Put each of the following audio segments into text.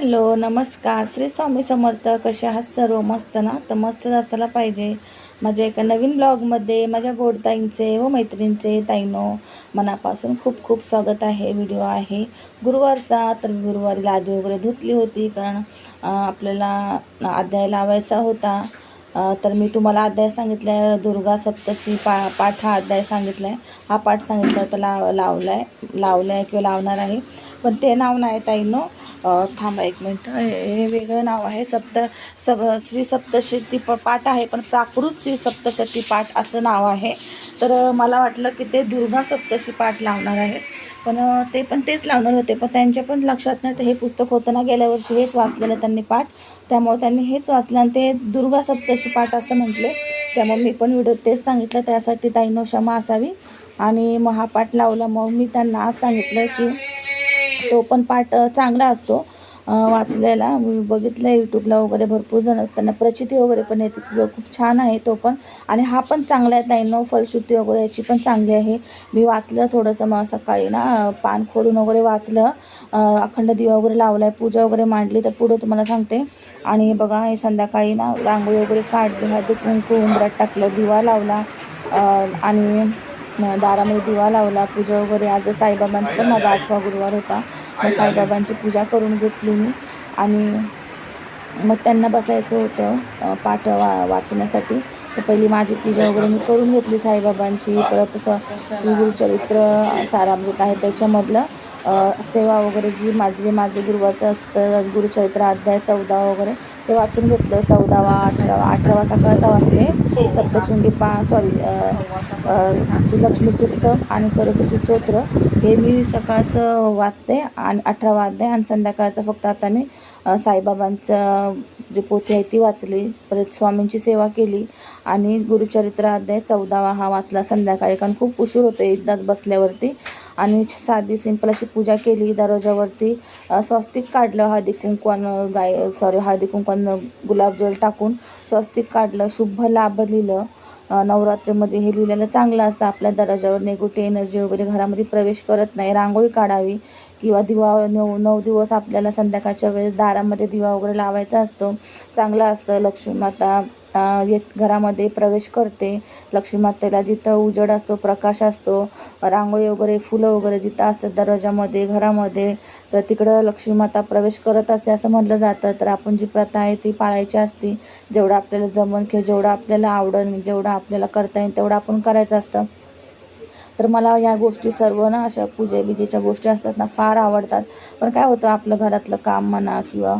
Hello नमस्कार. श्री स्वामी समर्थ कसे आहात सर्व? मस्त ना? तर मस्तच असायला पाहिजे. माझ्या एका नवीन ब्लॉगमध्ये माझ्या गोडताईंचे व मैत्रिणींचे ताईनो मनापासून खूप खूप स्वागत आहे. व्हिडिओ आहे. गुरुवारचा तर गुरुवारी लादी वगैरे धुतली होती कारण आपल्याला अध्याय लावायचा होता. तर मी तुम्हाला अध्याय सांगितला आहे दुर्गा सप्तशी पा पाठ हा अध्याय सांगितला आहे हा पाठ सांगितला होता लाव लावला आहे लावला आहे किंवा लावणार आहे. पण ते नाव नाही ताईनो. थांबा एक मिनटं. हे हे वेगळं नाव आहे. सप्त सब श्री सप्तशती प पाठ आहे पण प्राकृत श्री सप्तशती पाठ असं नाव आहे. तर मला वाटलं की ते दुर्गा सप्तशी पाठ लावणार आहेत पण ते पण तेच लावणार होते. पण त्यांच्या पण लक्षात नाही तर हे पुस्तक होतं ना गेल्या वर्षी हेच वाचलेलं त्यांनी पाठ. त्यामुळे त्यांनी हेच वाचलं आणि ते दुर्गा सप्तशी पाठ असं म्हटले. त्यामुळे मी पण व्हिडिओ तेच सांगितलं. त्यासाठी ताईनो क्षमा असावी आणि मग हा पाठ लावला. मग मी त्यांना आज सांगितलं की तो पण पाठ चांगला असतो. वाचलेला. मी बघितलं यूट्यूबला वगैरे भरपूर जण. त्यांना प्रचिती वगैरे पण येते. खूप छान आहे तो पण. आणि हा पण चांगला आहे. ताईंनो फलश्रुती वगैरे याची पण चांगली आहे. मी वाचलं थोडंसं मग सकाळी ना पान खोडून वगैरे वाचलं. अखंड दिवा वगैरे लावला आहे पूजा वगैरे मांडली तर पुढं तुम्हाला सांगते. आणि बघा हे संध्याकाळी ना रांगोळी वगैरे काढली. हळदी कुंकू उंबरात टाकलं दिवा लावला. आणि दारामध्ये दिवा लावला पूजा वगैरे. आज साईबाबांचा पण माझा आठवा गुरुवार होता. मग साईबाबांची पूजा करून घेतली मी. आणि मग त्यांना बसायचं होतं पाठ वा वाचण्यासाठी. तर पहिली माझी पूजा वगैरे मी करून घेतली साईबाबांची. परत असं श्रीगुरुचरित्र सारामृत आहे त्याच्यामधलं. सेवा वगैरे जी माझे माझे गुरुवारचं असतं गुरुचरित्र अध्याय चौदा वगैरे ते वाचून घेतलं चौदावा अठरावा अठरावा सकाळचा वाचते. सप्तशृंगी पा सॉरी श्रीलक्ष्मी सूक्त आणि सरस्वती स्तोत्र हे मी सकाळचं वाचते आणि अठरावा अध्याय आणि संध्याकाळचं फक्त आता मी साईबाबांचं जी पोथी आहे ती वाचली. परत स्वामींची सेवा केली आणि गुरुचरित्र अध्याय चौदावा हा वाचला संध्याकाळी. कारण खूप उशीर होतो एकदाच बसल्यावरती. आणि साधी सिंपल अशी पूजा केली. दरवाजावरती स्वस्तिक काढलं हळदी कुंकवानं गाय सॉरी हळदी कुंकवानं गुलाबजल टाकून स्वस्तिक काढलं शुभ लाभ लिहिलं. नवरात्रीमध्ये हे लिहिलेलं चांगलं असतं. आपल्या दरवाजावर निगेटिव्ह एनर्जी वगैरे घरामध्ये प्रवेश करत नाही. रांगोळी काढावी किंवा दिवा नऊ नऊ दिवस आपल्याला संध्याकाळच्या वेळेस दारामध्ये दिवा वगैरे लावायचा असतो. चांगलं असतं. लक्ष्मी माता येत घरामध्ये प्रवेश करते. लक्ष्मीमातेला जिथं उजड असतो प्रकाश असतो रांगोळी वगैरे फुलं वगैरे जिथं असतात दरवाजामध्ये घरामध्ये तर तिकडं लक्ष्मीमाता प्रवेश करत असते असं म्हटलं जातं. तर आपण जी प्रथा आहे ती पाळायची असते. जेवढं आपल्याला जमन किंवा जेवढं आपल्याला आवडेल जेवढं आपल्याला करता येईल तेवढं आपण करायचं असतं. तर मला या गोष्टी सर्व ना अशा पूजेबिजेच्या गोष्टी असतात ना फार आवडतात. पण काय होतं आपलं घरातलं काम म्हणा किंवा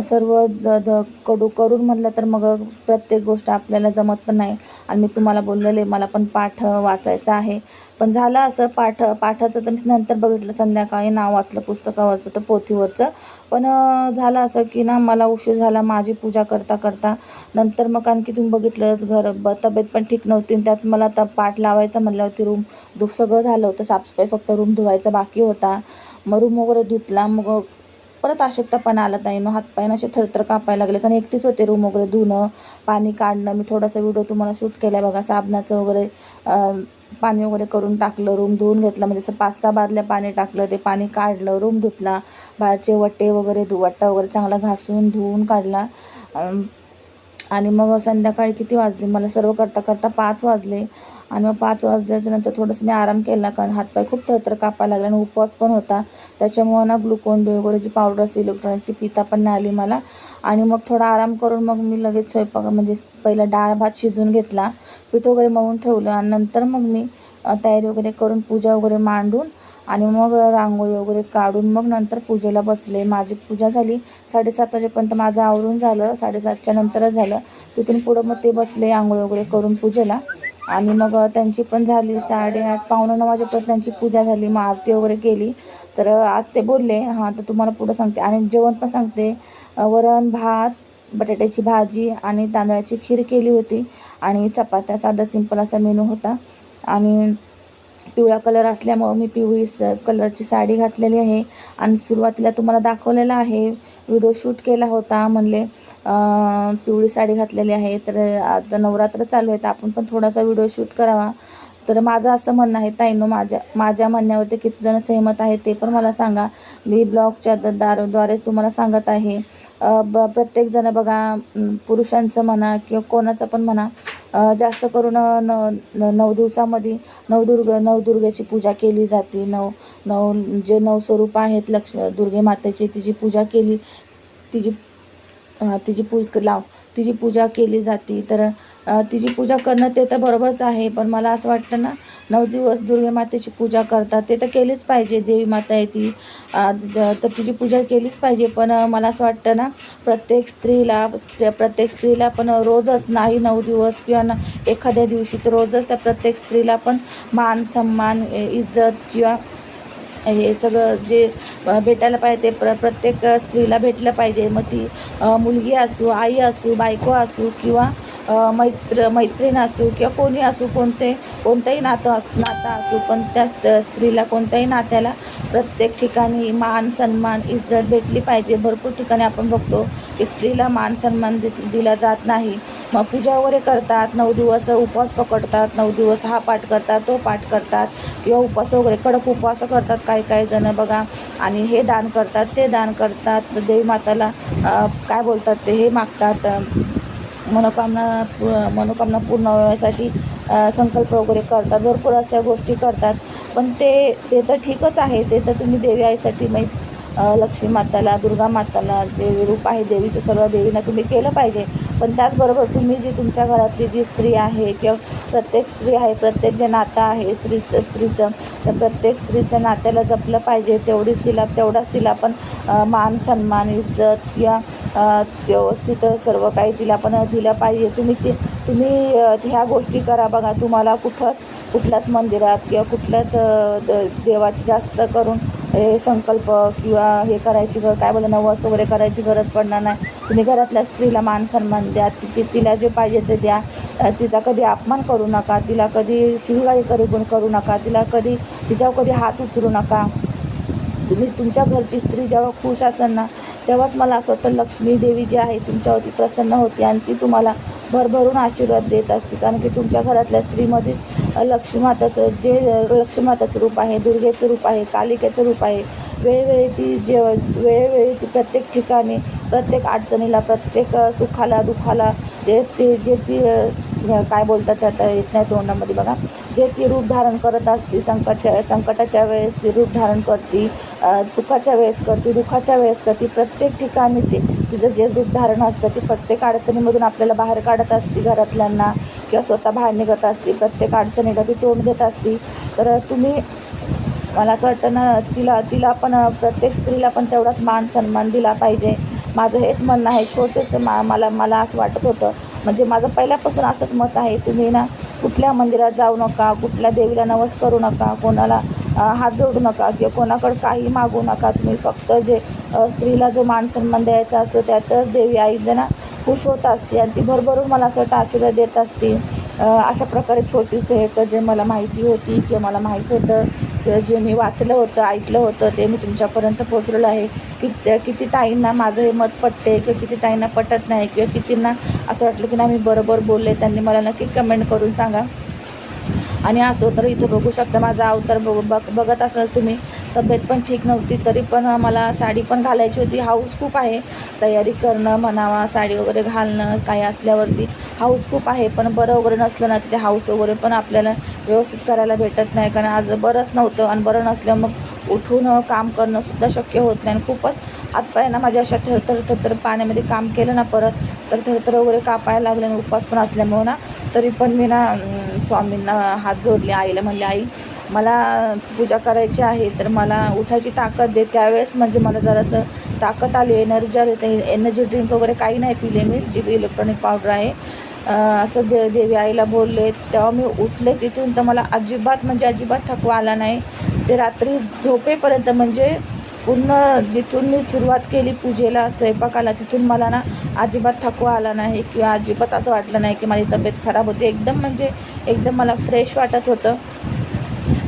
सर्व द द कडू करून म्हणलं तर मग प्रत्येक गोष्ट आपल्याला जमत पण नाही. आणि मी तुम्हाला बोललेले मला पण पाठ वाचायचं आहे. पण झालं असं पाठ पाठाचं तर मी नंतर बघितलं संध्याकाळी नाव वाचलं पुस्तकावरचं तर पोथीवरचं. पण झालं असं की ना मला उशीर झाला माझी पूजा करता करता नंतर मग आणखी तुम्ही बघितलंच घर ब तब्येत पण ठीक नव्हती. आणि त्यात मला आता पाठ लावायचं म्हणलं होती रूम धु सगळं झालं होतं साफसफाई फक्त रूम धुवायचा बाकी होता. मग रूम वगैरे धुतला मग परत अशक्तपणा आला मग हातपायनं असे थरथर कापायला लागले. कारण एकटीच होते रूम वगैरे धुणं पाणी काढणं. मी थोडासा व्हिडिओ तुम्हाला शूट केला आहे बघा. साबणाचं वगैरे पाणी वगैरे करून टाकलं रूम धुवून घेतलं. म्हणजे असं पाच सहा बादल्या पाणी टाकलं ते पाणी काढलं रूम धुतला. बाहेरचे वट्टे वगैरे धु वट्टा वगैरे चांगला घासून धुवून काढला. आणि मग संध्याकाळी किती वाजले? मला सर्व करता करता पाच वाजले. आणि मग पाच वाजल्याच्या नंतर थोडंसं मी आराम केला कारण हातपाय खूप थरथर कापायला लागला आणि उपवास पण होता. त्याच्यामुळं ना ग्लुकोन डी वगैरे जी पावडर असते इलेक्ट्रॉनिक ती पिता पण नाही आली मला. आणि मग थोडा आराम करून मग मी लगेच स्वयंपाक म्हणजे पहिला डाळ भात शिजून घेतला. पीठ वगैरे मळून ठेवलं आणि नंतर मग मी तयारी वगैरे करून पूजा वगैरे मांडून आणि मग रांगोळी वगैरे काढून मग नंतर पूजेला बसले. माझी पूजा झाली साडेसात वाजेपर्यंत माझं आवरून झालं साडेसातच्या नंतरच झालं. तिथून पुढं मग ते बसले आंघोळ वगैरे करून पूजेला. आणि मग त्यांची पण झाली साडेआठ पावणे नऊ वाजेपर्यंत त्यांची पूजा झाली मग आरती वगैरे केली. तर आज ते बोलले हां तर तुम्हाला पुढं सांगते. आणि जेवण पण सांगते. वरण भात बटाट्याची भाजी आणि तांदळाची खीर केली होती आणि चपात्या साधा सिंपल असा मेनू होता. आणि पिवळा कलर असल्यामुळं मी पिवळी स कलरची साडी घातलेली आहे. आणि सुरुवातीला तुम्हाला दाखवलेला आहे व्हिडिओ शूट केला होता म्हणले पिवळी साडी घातलेली आहे तर आता नवरात्र चालू आहे तर आपण पण थोडासा व्हिडिओ शूट करावा. तर माझं असं म्हणणं आहे ताईनो माझ्या माझ्या म्हणण्यावरती किती जण सहमत आहे ते पण मला सांगा. मी ब्लॉगच्या द तुम्हाला सांगत आहे. ब प्रत्येकजण बघा पुरुषांचं म्हणा किंवा कोणाचं पण म्हणा जास्त करून न नऊ दिवसामध्ये नवदुर्ग नवदुर्गेची पूजा केली जाते. नऊ नऊ जे नऊ स्वरूप आहेत लक्ष दुर्गे मातेची तिची पूजा केली तिची तिची पू लाव तिची पूजा केली जाते. तर तिची पूजा करणं ते तर बरोबरच आहे पण मला असं वाटतं ना नऊ दिवस दुर्गे मातेची पूजा करतात ते तर केलीच पाहिजे देवी माता आहे ती. ज- तर तिची पूजा केलीच पाहिजे पण मला असं वाटतं ना प्रत्येक स्त्रीला स्त्री प्रत्येक स्त्रीला पण रोजच नाही नऊ दिवस किंवा ना एखाद्या दिवशी तर रोजच त्या प्रत्येक स्त्रीला पण मान सन्मान इज्जत किंवा हे सगळं जे भेटायला पाहिजे ते प्र प्रत्येक स्त्रीला भेटलं पाहिजे. मग ती मुलगी असू आई असू बायको असू किंवा मैत्र मैत्रीण असू किंवा कोणी असू कोणते कोणतंही नातं असू नातं असू पण त्या स्त स्त्रीला कोणत्याही नात्याला प्रत्येक ठिकाणी मान सन्मान इज्जत भेटली पाहिजे. भरपूर ठिकाणी आपण बघतो की स्त्रीला मान सन्मान दि दिला जात नाही. मग पूजा वगैरे करतात नऊ दिवस उपवास पकडतात नऊ दिवस हा पाठ करतात तो पाठ करतात किंवा उपवास वगैरे कडक उपवास करतात काही काही जणं बघा. आणि हे दान करतात ते दान करतात. देवी माताला काय बोलतात ते? हे मागतात. मनोकामना मनोकामना पूर्ण होण्यासाठी संकल्प वगैरे करतात. भरपूर अशा गोष्टी करतात. पण ते ते तर ठीकच आहे. ते तर तुम्ही देवी आईसाठी म्हणजे, माहीत लक्ष्मी माताला दुर्गा माताला जे रूप आहे देवीचं सर्व देवींना तुम्ही केलं पाहिजे. पण त्याचबरोबर तुम्ही जी तुमच्या घरातली जी स्त्री आहे किंवा प्रत्येक स्त्री आहे प्रत्येक जे नातं आहे स्त्रीचं स्त्रीचं तर प्रत्येक स्त्रीच्या नात्याला जपलं पाहिजे. तेवढीच तिला तेवढाच तिला पण मान सन्मान इज्जत किंवा व्यवस्थित सर्व काही तिला पण दिलं पाहिजे. तुम्ही ते तुम्ही ह्या गोष्टी करा बघा. तुम्हाला कुठंच कुठल्याच मंदिरात किंवा कुठल्याच द- देवाची जास्त करून हे संकल्प किंवा हे करायची गर काय बोललं नवस वगैरे करायची गरज पडणार नाही. तुम्ही घरातल्या स्त्रीला मान सन्मान द्या. तिची तिला जे पाहिजे ते द्या. तिचा कधी अपमान करू नका. तिला कधी शिवीगाळी करू करू नका. तिला कधी तिच्यावर कधी हात उचलू नका. तुम्ही तुमच्या घरची स्त्री जेव्हा खुश असेल ना तेव्हाच मला असं वाटतं लक्ष्मी देवी जी आहे तुमच्यावरती प्रसन्न होती आणि ती तुम्हाला भरभरून आशीर्वाद देत असते. कारण की तुमच्या घरातल्या स्त्रीमध्येच लक्ष्मीमाताचं लक्ष्मी माताचं जे लक्ष्मी माताचं रूप आहे दुर्गेचं रूप आहे कालिकेचं रूप आहे वेळोवेळी ती जे वेळोवेळी ती प्रत्येक ठिकाणी प्रत्येक अडचणीला प्रत्येक सुखाला दुःखाला जे ते जे ती काय बोलतात त्या येत नाही तोंडामध्ये बघा जे ती रूप धारण करत असते संकटच्या संकटाच्या वेळेस ती रूप धारण करते सुखाच्या वेळेस करते दुःखाच्या वेळेस करते प्रत्येक ठिकाणी ते तिचं जे रूप धारण असतं ती प्रत्येक अडचणीमधून आपल्याला बाहेर काढत असते घरातल्यांना किंवा स्वतः बाहेर निघत असते प्रत्येक अडचणीला ती तोंड देत असते. तर तुम्ही मला असं वाटतं ना तिला तिला पण प्रत्येक स्त्रीला पण तेवढाच मान सन्मान दिला पाहिजे. माझं हेच म्हणणं आहे छोटंसं मा मला मला असं वाटत होतं. म्हणजे माझं पहिल्यापासून असंच मत आहे तुम्ही ना कुठल्या मंदिरात जाऊ नका कुठल्या देवीला नवस करू नका कोणाला हात जोडू नका किंवा कोणाकडं काही मागू नका. तुम्ही फक्त जे स्त्रीला जो मानसन्मान द्यायचा असतो त्यातच देवी आई ना खुश होत असते आणि ती भरभरून मला असं वाटतं आशीर्वाद देत असते. अशा प्रकारे छोटीसं ह्याचं जे मला माहिती होती किंवा मला माहीत होतं जे मी वाचलं होतं ऐकलं होतं ते मी तुमच्यापर्यंत पोचलेलं आहे. की किती ताईंना माझं हे मत पटते किंवा किती ताईंना पटत नाही किंवा कितींना असं वाटलं की ना मी बरोबर बोलले त्यांनी मला नक्की कमेंट करून सांगा. आणि असो तर इथं बघू शकता माझा अवतार बघ बघ बघत असाल तुम्ही. तब्येत पण ठीक नव्हती तरी पण मला साडी पण घालायची होती. हाऊस खूप आहे. तयारी करणं म्हणावा साडी वगैरे घालणं काय असल्यावरती हाऊस खूप आहे. पण बरं वगैरे नसलं ना तिथे हाऊस वगैरे पण आपल्याला व्यवस्थित करायला भेटत नाही. कारण आज बरंच नव्हतं आणि बरं नसलं मग उठून काम करणंसुद्धा शक्य होत नाही आणि खूपच हातपाय ना माझ्या अशा थरथर थरथर पाण्यामध्ये काम केलं ना परत तर थरथर वगैरे कापायला लागले ना उपवास पण असल्यामुळं ना तरी पण मी ना स्वामींना हात जोडले आईला म्हणले आई मला पूजा करायची आहे तर मला उठायची ताकद दे. त्यावेळेस म्हणजे मला जरासं ताकद आली एनर्जी आली तर एनर्जी ड्रिंक वगैरे काही नाही पिले मी जी इलेक्ट्रॉनिक पावडर आहे. असं दे देवी आईला बोलले तेव्हा मी उठले तिथून तर मला अजिबात म्हणजे अजिबात थकवा आला नाही. ते रात्री झोपेपर्यंत म्हणजे पूर्ण जिथून मी सुरुवात केली पूजेला स्वयंपाकाला तिथून मला ना अजिबात थकवा आला नाही किंवा अजिबात असं वाटलं नाही की माझी तब्येत खराब होती. एकदम म्हणजे एकदम मला फ्रेश वाटत होतं.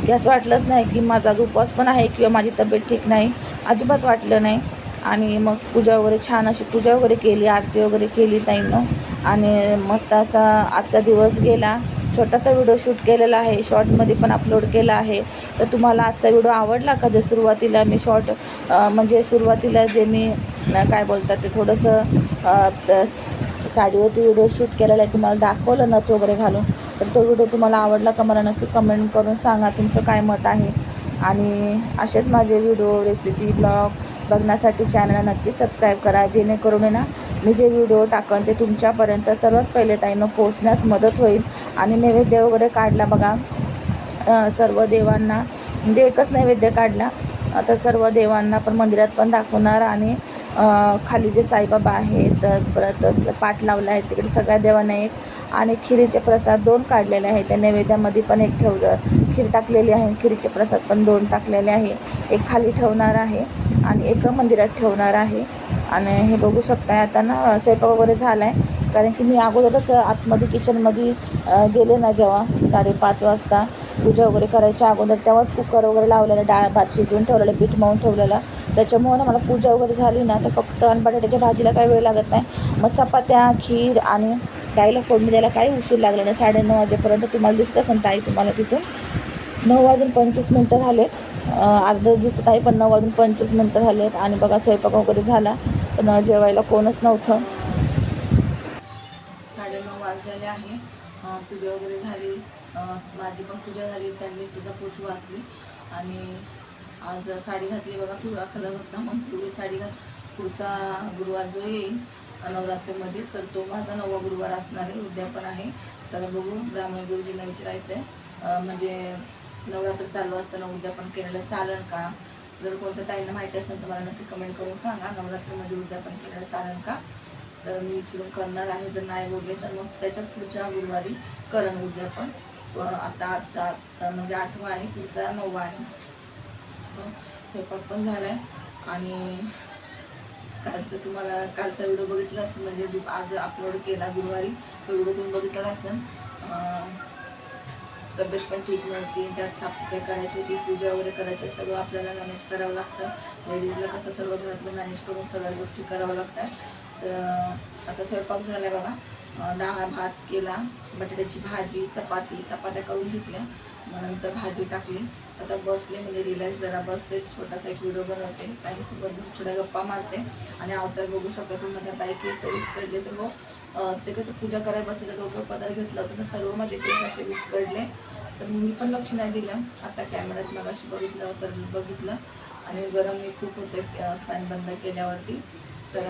की असं वाटलंच नाही की माझा उपवास पण आहे किंवा माझी तब्येत ठीक नाही. अजिबात वाटलं नाही. आणि मग पूजा वगैरे छान अशी पूजा वगैरे केली आरती वगैरे केली ताईनं. आणि मस्त असा आजचा दिवस गेला. छोटासा व्हिडिओ शूट केलेला आहे शॉर्टमध्ये पण अपलोड केला आहे. तर तुम्हाला आजचा व्हिडिओ आवडला का? जो सुरुवातीला मी शॉर्ट म्हणजे सुरुवातीला जे मी काय बोलतात ते थोडंसं साडीवरती व्हिडिओ शूट केलेला आहे तुम्हाला दाखवलं नथ वगैरे घालून तर तो व्हिडिओ तुम्हाला आवडला का? मला नक्की कमेंट करून सांगा तुमचं काय मत आहे? आणि असेच माझे व्हिडिओ रेसिपी ब्लॉग बघण्यासाठी चॅनलला नक्की सबस्क्राईब करा जेणेकरून आहे ना मी जे व्हिडिओ टाकन ते तुमच्यापर्यंत सर्वात पहिले ताईनं पोचण्यास मदत होईल. आणि नैवेद्य वगैरे काढला बघा. सर्व देवांना म्हणजे एकच नैवेद्य काढला. आता सर्व देवांना पण मंदिरात पण दाखवणार आणि खाली जे साईबाबा आहेत परत पाठ लावला आहे तिकडे सगळ्या देवांना एक आणि खिरीचे प्रसाद दोन काढलेले आहे त्या नैवेद्यामध्ये पण एक ठेवलं खीर टाकलेली आहे खिरीचे प्रसाद पण दोन टाकलेले आहे. एक खाली ठेवणार आहे आणि एक मंदिरात ठेवणार आहे. आणि हे बघू शकताय आता ना स्वयंपाक वगैरे झाला आहे कारण की मी अगोदरच आतमध्ये किचनमध्ये गेले ना जेव्हा साडेपाच वाजता. पूजा वगैरे करायच्या अगोदर तेव्हाच कुकर वगैरे लावलेलं डाळ भात शिजवून ठेवलेलं पीठ मळून ठेवलेलं. त्याच्यामुळं ना मला पूजा वगैरे झाली ना तर फक्त आणि बटाट्याच्या भाजीला काही वेळ लागत नाही. मग चपात्या खीर आणि गाईला फोडणी द्यायला काही उशीर लागला नाही. साडेनऊ वाजेपर्यंत तुम्हाला दिसत असेल ताई तुम्हाला तिथून. नऊ वाजून पंचवीस मिनटं झालेत. अं, अर्धा दिसत आहे पण नऊ वाजून पंचवीस मिनटं झालेत. आणि बघा स्वयंपाक वगैरे झाला. पण जेवायला कोणच नव्हतं. वाचलेले आहे. पूजा वगैरे झाली. माझी पण पूजा झाली. त्यांनी सुद्धा पोथी वाचली. आणि आज साडी घातली बघा पिवळा कलर होता. मग पिवळी साडी घात पुढचा गुरुवार जो येईल नवरात्रीमध्ये नवरात्रीमध्येच तर तो माझा नववा गुरुवार असणार आहे. उद्या पण आहे. तर बघू ब्राह्मण गुरुजींना विचारायचं आहे म्हणजे नवरात्र चालू असताना उद्या पण केलेलं चालेल का? जर कोणत्या ताईंना माहिती असेल तर मला नक्की कमेंट करून सांगा. नवरात्रीमध्ये उद्या पण केलेलं चालेल का? तर मी विचारून करणार आहे जर नाही बोलले तर मग त्याच्या पुढच्या गुरुवारी करण उद्या पण. आता आजचा म्हणजे आठवा आहे पुढचा नववा आहे. सो स्वयंपाक पण झाला आहे आणि कालचं तुम्हाला कालचा व्हिडिओ बघितला असेल म्हणजे आज अपलोड केला गुरुवारी तो व्हिडिओ तुम्ही बघितला असेल. तब्येत पण ठीक नव्हती त्यात साफसफाई करायची होती पूजा वगैरे करायची सगळं आपल्याला मॅनेज करावं लागतं. लेडीजला कसं सर्व घरातलं मॅनेज करून सगळ्या गोष्टी कराव्या लागतात. तर आता स्वयंपाक झाला बघा. डाळ भात केला बटाट्याची भाजी चपाती चपात्या करून घेतल्या. मग नंतर भाजी टाकली. आता बसले म्हणजे रिलॅक्स जरा बसते. छोटासा एक व्हिडिओ बनवते. ताईसोबत थोड्या गप्पा मारते. आणि अवतार बघू शकता तुम्ही आता ताई केस विस्कळले तर हो, मग ते कसं पूजा करायला बसले तर डोकं पदार्थ घेतलं होतं तर सर्व माझे केस असे विस्कडले तर मी पण लक्ष नाही दिलं. आता कॅमेऱ्यात मग अशी बघितलं तर बघितलं. आणि गरम मी खूप होते फॅन बंद केल्यावरती. तर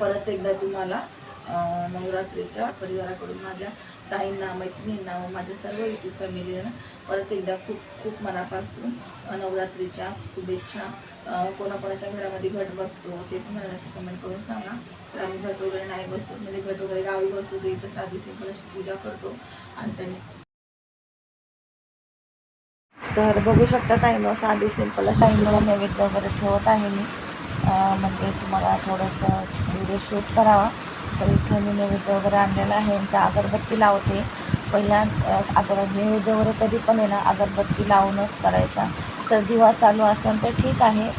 परत एकदा तुम्हाला नवरात्रीच्या परिवाराकडून माझ्या ताईंना मैत्रिणींना व माझ्या सर्व युट्यूब फॅमिलीला परत एकदा खूप खूप मनापासून नवरात्रीच्या शुभेच्छा कोणाकोणाच्या घरामध्ये घट बसतो ते पण मला नक्की कमेंट करून सांगा. तर आम्ही घट वगैरे नाही बसतो म्हणजे घट वगैरे गावी बसतो ते इथं साधी सिंपल अशी पूजा करतो आणि त्यांनी तर बघू शकता ताईनं साधी सिंपल अशा नैवेद्य वगैरे ठेवत आहे मी. म्हणजे तुम्हाला थोडंसं व्हिडिओ शूट करावा. तर इथं मी नैवेद्य वगैरे आणलेला आहे आणि त्या अगरबत्ती लावते. पहिल्या अगर नैवेद्य वगैरे कधी पण आहे ना अगरबत्ती लावूनच करायचा. जर दिवा चालू असेल तर ठीक आहे.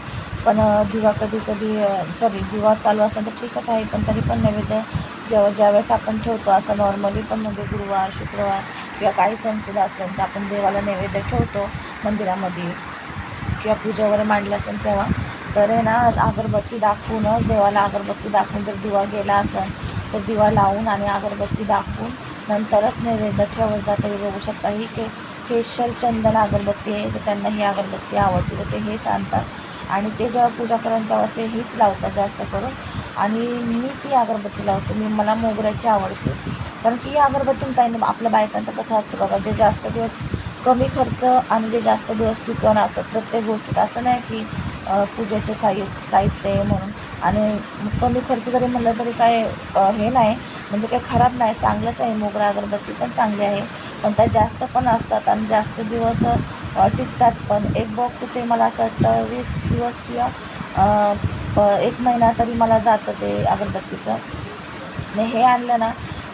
पण दिवा कधी कधी सॉरी दिवा चालू असेल तर ठीकच आहे. पण तरी पण नैवेद्य जेव्हा ज्यावेळेस आपण ठेवतो असं नॉर्मली पण म्हणजे गुरुवार शुक्रवार किंवा काही सणसुद्धा असेल तर आपण देवाला नैवेद्य ठेवतो मंदिरामध्ये किंवा पूजा वगैरे मांडली असेल तेव्हा. तर आहे ना अगरबत्ती दाखवूनच देवाला अगरबत्ती दाखवून जर दिवा गेला असेल तर दिवा लावून आणि अगरबत्ती दाखवून नंतरच नैवेद्य ठेवत जातं. हे बघू शकता ही के केशर चंदन अगरबत्ती आहे तर त्यांना ही अगरबत्ती आवडते. तर ते हेच आणतात. आणि ते जेव्हा पूजा करेन तेव्हा ते हीच लावतात जास्त करून. आणि मी ती अगरबत्ती लावते. मी मला मोगऱ्याची आवडते. कारण की ही अगरबत्ती ताईने आपल्या बायकांचं कसं असतं बघा जे जास्त दिवस कमी खर्च आणि जे जास्त दिवस टिकवणं असं प्रत्येक गोष्टीत असं नाही की पूजेचे साहि साहित्य आहे म्हणून. आणि कमी खर्च जरी म्हणलं तरी काय हे नाही. म्हणजे काही खराब नाही. चांगलंच आहे. मोगरा अगरबत्ती पण चांगली आहे. पण त्या जास्त पण असतात आणि जास्त दिवस टिकतात. पण एक बॉक्स ते मला असं वाटतं वीस दिवस किंवा एक महिना तरी मला जातं ते अगरबत्तीचं. आणि हे आणलं ना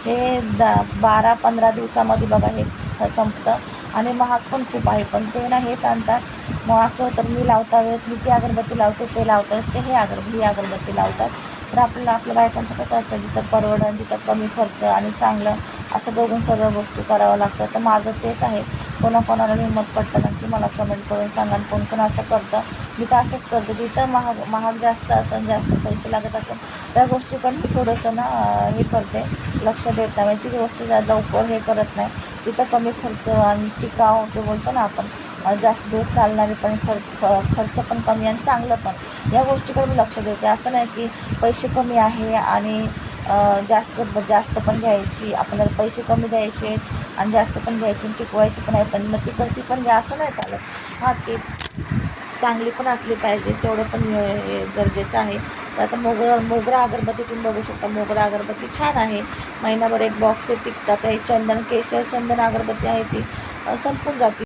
हे दा बारा पंधरा दिवसामध्ये बघा हे संपतं. आणि महाग पण खूप आहे. पण ते ना हेच आणतात. मग असं तर मी लावता वेळेस मी ती अगरबत्ती लावते ते लावता असते ते हे अगर ही अगरबत्ती लावतात. तर आपल्याला आपल्या बायकांचं कसं असतं जिथं परवडण जिथं कमी खर्च आणि चांगलं असं बघून सर्व गोष्टी कराव्या लागतात. तर माझं तेच आहे. कोणाकोणाला हिंमत पडतं नक्की मला कमेंट करून सांगा कोण कोण असं करतं. मी तर असंच करते. जिथं महाग महाग जास्त असेल जास्त पैसे लागत असेल त्या गोष्टी पण मी थोडंसं ना हे करते लक्ष देत नाही. म्हणजे ती गोष्ट लवकर हे करत नाही. जिथं कमी खर्च आणि टिकाव ते बोलतो ना आपण जास्त दिवस चालणारे पण खर्च ख- खर्च पण कमी आणि चांगलं पण. या गोष्टीकडे मी लक्ष देते. असं नाही की पैसे कमी आहे आणि जास्त जास्त पण घ्यायची आपल्याला पैसे कमी द्यायचे आणि जास्त पण घ्यायची आणि टिकवायची पण आहे. पण मग ती कशी पण घ्या असं नाही चालत. हां ती चांगली पण असली पाहिजे तेवढं पण हे गरजेचं आहे. तर आता मोगरा मोगरा अगरबत्ती तुम्ही बघू शकता. मोगरा अगरबत्ती छान आहे. महिनाभर एक बॉक्स ते टिकतात. हे चंदन केशर चंदन अगरबत्ती आहे ती संपून जाते.